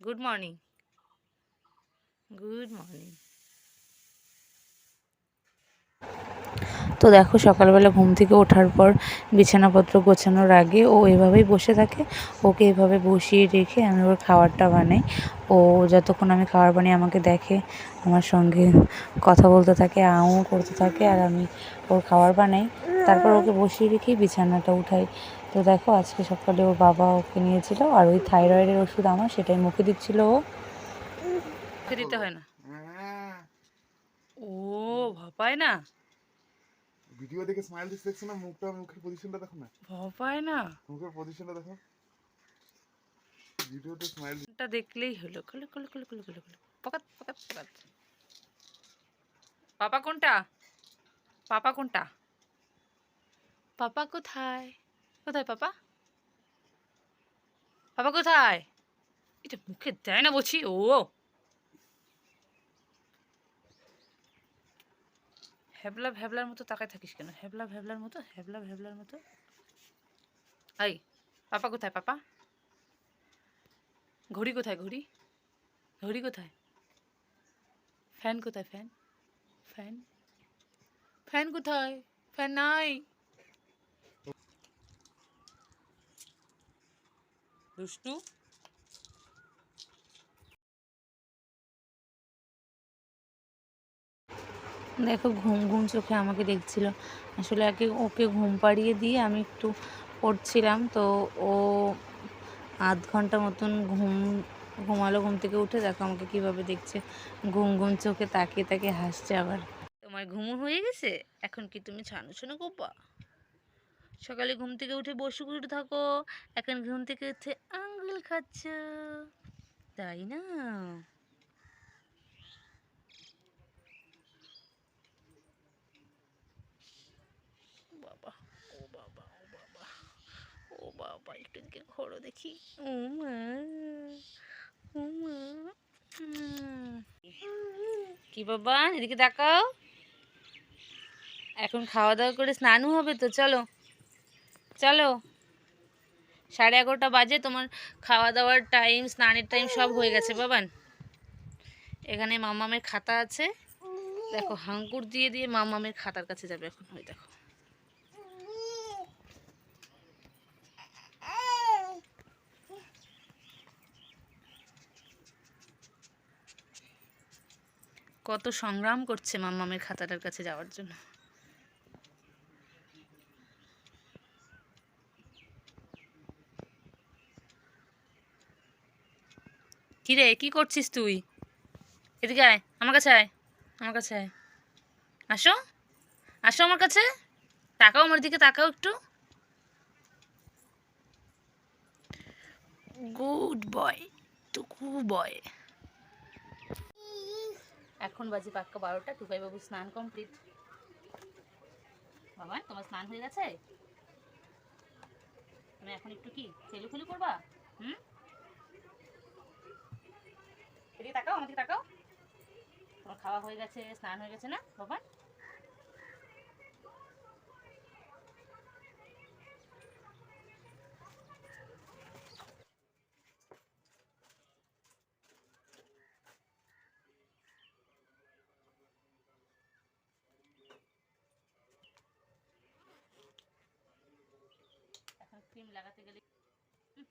Good morning good morning তো দেখো, সকালবেলা ঘুম থেকে ওঠার পর বিছানাপত্র গোছানোর আগে ও এভাবেই বসে থাকে। ওকে এভাবে বসিয়ে রেখে আমি ওর খাবারটা বানাই। ও যতক্ষণ আমি খাবার বানিয়ে আমাকে দেখে, আমার সঙ্গে কথা বলতে থাকে আও করতে থাকে, আর আমি ওর খাবার বানাই। তারপর ওকে বসিয়ে রেখেই বিছানাটা উঠাই। তো দেখো আজকে সকালে ওর বাবা ওকে নিয়েছিল আর ওই থাইরয়েডের ওষুধ আমার সেটাই মুখে দিচ্ছিল ও। মুখে দিতে হয় না? ও ভাপায় না? ভিডিও দেখে স্মাইল দিচ্ছে দেখছ না? মুখটা মুখের পজিশনটা দেখো না? ভাপায় না? মুখের পজিশনটা দেখো। ভিডিওতে স্মাইল টা দেখলেই হলো। খুলে খুলে খুলে খুলে খুলে খুলে। পকাত পকাত পকাত। পাপা কোনটা? পাপা কোনটা? পাপা কোথায়? কোথায় পাপা? পাপা কোথায়? এটা মুখে দেয় না বলছি, ও। হ্যাবলা ভ্যাবলার মতো তাকায় থাকিস কেন? হ্যাবলা ভ্যাবলার মতো হ্যাবলা ভ্যাবলার মতো। আই পাপা কোথায় পাপা? ঘড়ি কোথায় ঘড়ি? ঘড়ি কোথায়? ফ্যান কোথায় ফ্যান? ফ্যান? ফ্যান কোথায়? ফ্যান নাই। দুষ্টু। দেখো, ঘুম ঘুম চোখে আমাকে দেখছিল। আসলে আগে ওকে ঘুম পাড়িয়ে দিয়ে আমি একটু পড়ছিলাম, তো ও আধ ঘণ্টা মতন ঘুম, ঘুমালো ঘুম থেকে উঠে। দেখো, আমাকে কীভাবে দেখছে। ঘুম ঘুম চোখে তাকিয়ে তাকিয়ে হাসছে আবার। তোমার ঘুম হয়ে গেছে? এখন কি তুমি ছানো ছানো কোপা সকালে ঘুম থেকে উঠে বসে উঠে থাকো। এখন ঘুম থেকে উঠে আঙ্গুল খাচ্ছ। তাই না? বাবা, ও বাবা ও বাবা ও বাবা, একটু ঘোরো দেখি। কি বাবা, এদিকে তাকাও। এখন খাওয়া দাওয়া করে স্নানও হবে তো, চলো। চলো। সাড়ে এগারোটা বাজে, তোমার খাওয়া দাওয়ার টাইম স্নানের টাইম সব হয়ে গেছে বাবান। এখানে মামামের খাতা আছে। দেখো হাঙ্কুর দিয়ে দিয়ে মামামের খাতার কাছে যাবে এখন, ওই দেখো। কত সংগ্রাম করছে মাম্মামের খাতাটার কাছে যাওয়ার জন্য। কিরে, কি করছিস তুই? এদিকে আয়, আমার কাছে আয়, আমার কাছে আয়। আসো আসো আমার কাছে। তাকাও আমার দিকে, তাকাও একটু। গুড বয় টুকু বয় এখন বাজে পাক্কা বারোটা টুকাই বাবু স্নান কমপ্লিট বাবা, তোমার স্নান হয়ে গেছে? তুমি এখন একটু কি, খেলুখুলু করবা? হুম? এদিকে তাকাও। তোমার খাওয়া হয়ে গেছে, স্নান হয়ে গেছে না, বাবা? এখন ক্রিম লাগাতে গেলে হুম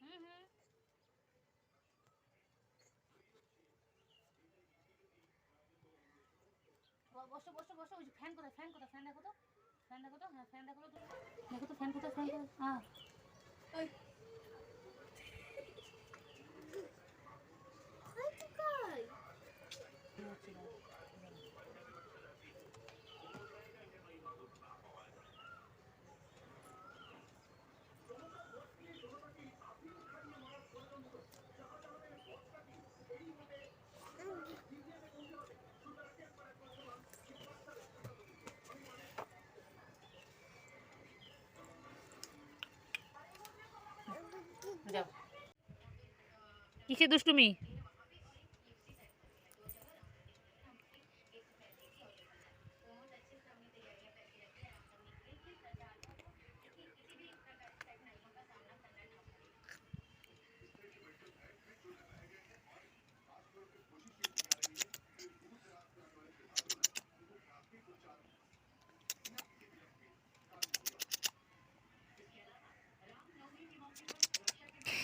হুম হুম ব- বসো বসো বসো ওই যে ফ্যান কোথায় ফ্যান কোথায় ফ্যান দেখো তো ফ্যান দেখো তো হ্যাঁ ফ্যান দেখো তো দেখো তো ফ্যান কোথায় ফ্যান কোথায় হ্যাঁ যাও। কিসে দুষ্টুমি?